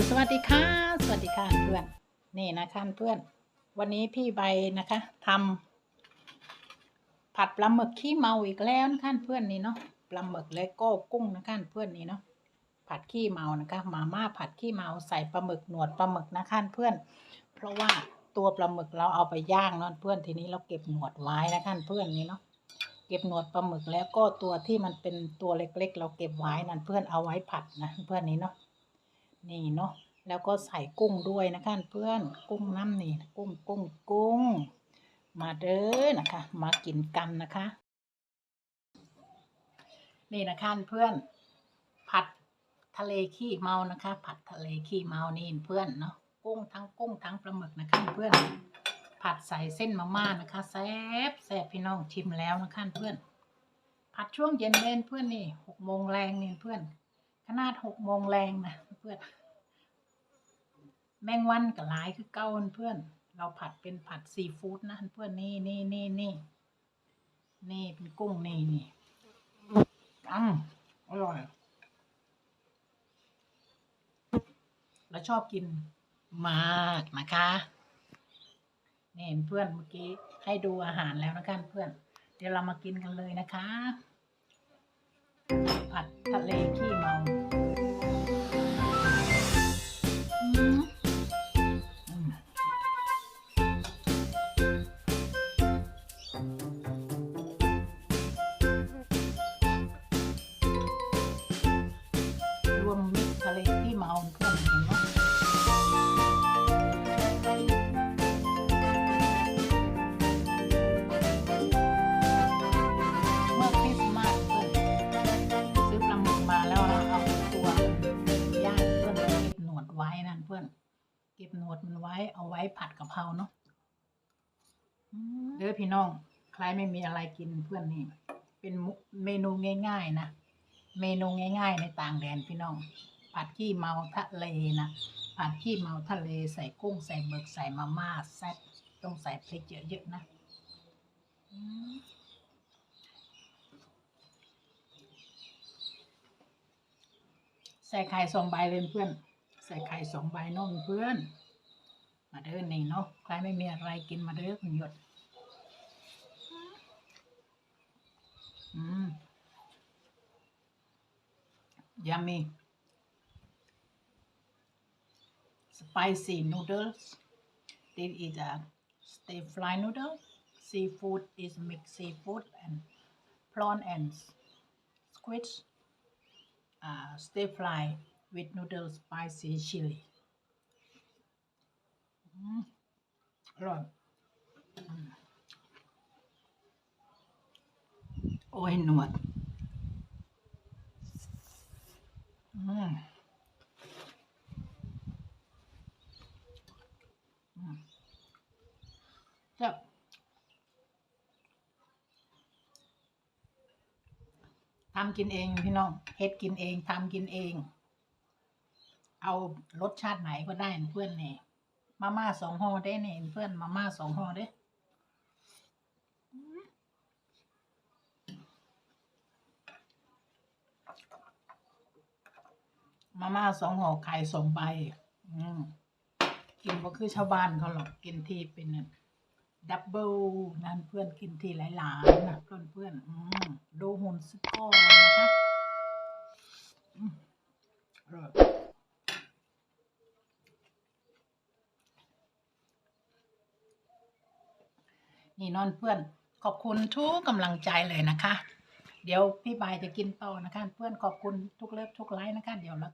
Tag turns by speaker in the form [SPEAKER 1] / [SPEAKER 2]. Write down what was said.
[SPEAKER 1] ลสวัสดีค่ะ สวัสดีค่ะเพื่อน นี่นะคะเพื่อน วันนี้พี่ใบนะคะทำผัดปลาหมึกขี้เมาอีกแล้วนะคะเพื่อนนี่เนาะ ปลาหมึกและก็กุ้งนะคะเพื่อนนี่เนาะ ผัดขี้เมานะคะ มาม่าผัดขี้เมาใส่ปลาหมึกหนวดปลาหมึกนะคะเพื่อน เพราะว่าตัวปลาหมึกเราเอาไปย่างเนาะเพื่อน ทีนี้เราเก็บหนวดไว้นะคะเพื่อนนี่เนาะเก็บหนวดปลาหมึกแล้วก็ตัวที่มันเป็นตัวเล็กๆ เราเก็บไว้นั่นเพื่อนเอาไว้ผัดนะเพื่อนนี่เนาะ นี่เนาะแล้วก็ใส่กุ้งด้วยนะคะเพื่อนกุ้งน้ำนี่กุ้งกุ้งกุ้ง มาเด้อนะคะ มากินกันนะคะ นี่นะคะเพื่อน ผัดทะเลขี้เมานะคะ ผัดทะเลขี้เมานี่เพื่อนเนาะกุ้งทั้งกุ้งทั้งปลาหมึกนะคะเพื่อน ผัดใส่เส้นมาม่านะคะแซ่บแซ่บพี่น้องชิมแล้วนะคะเพื่อน ผัดช่วงเย็นเล่นเพื่อนนี่หกโมงแรงนี่เพื่อน ขนาดหกโมงแรงนะเพื่อน แมงวันกับหลายคือเก้าเพื่อน เราผัดเป็นผัดซีฟู้ดนะเพื่อนนี่นี่นี่นี่นี่เป็นกุ้งนี่นี่อืมอร่อยแล้วชอบกินมากนะคะนี่เพื่อนเมื่อกี้ให้ดูอาหารแล้วนะคะเพื่อน เดี๋ยวเรามากินกันเลยนะคะ ผัดทะเลขี้เมา เก็บหนวดมันไว้เอาไว้ผัดกะเพราเนาะเด้อพี่น้อง ใครไม่มีอะไรกินเพื่อนนี่ เป็นเมนูง่ายๆนะ เมนูง่าย ๆ ในต่างแดนพี่น้อง ผัดขี้เมาทะเลนะผัดขี้เมาทะเลใส่กุ้งใส่หมึกใส่มาม่าแซ่บต้องใส่พริกเยอะๆนะใส่ไข่สองใบเลยเพื่อน ใส่ไข่สองใบน้องเพื่อน มาเด้อนี่เนาะใครไม่มีอะไรกินมาเด้อคุณหยด อืมย u m m y spicy noodles this is a stir fry noodle seafood is mixed seafood and prawn and squid uh, stir fry with noodle spicy chili อร่อย โอ้ยหนวดอืมอืมแซ่บทำกินเองพี่น้องเฮ็ดกินเองทำกินเอง เอารสชาติไหนก็ได้เพื่อนเนี่ยมาม่าสองห่อได้เนี่ยเพื่อนมาม่าสองห่อได้มาม่าสองห่อไข่สองใบอืมกินก็คือชาวบ้านเขาหรอกกินที่เป็นดับเบิลนั่นเพื่อนกินที่หลายๆนะเพื่อนเพื่อนอืมดูหุ่นสกอร์นะคะอร่อย นี่นอนเพื่อน ขอบคุณทุกกำลังใจเลยนะคะ เดี๋ยวพี่บายจะกินต่อนะคะ เพื่อนขอบคุณทุกเลิฟทุกไลค์นะคะ เดี๋ยวเรา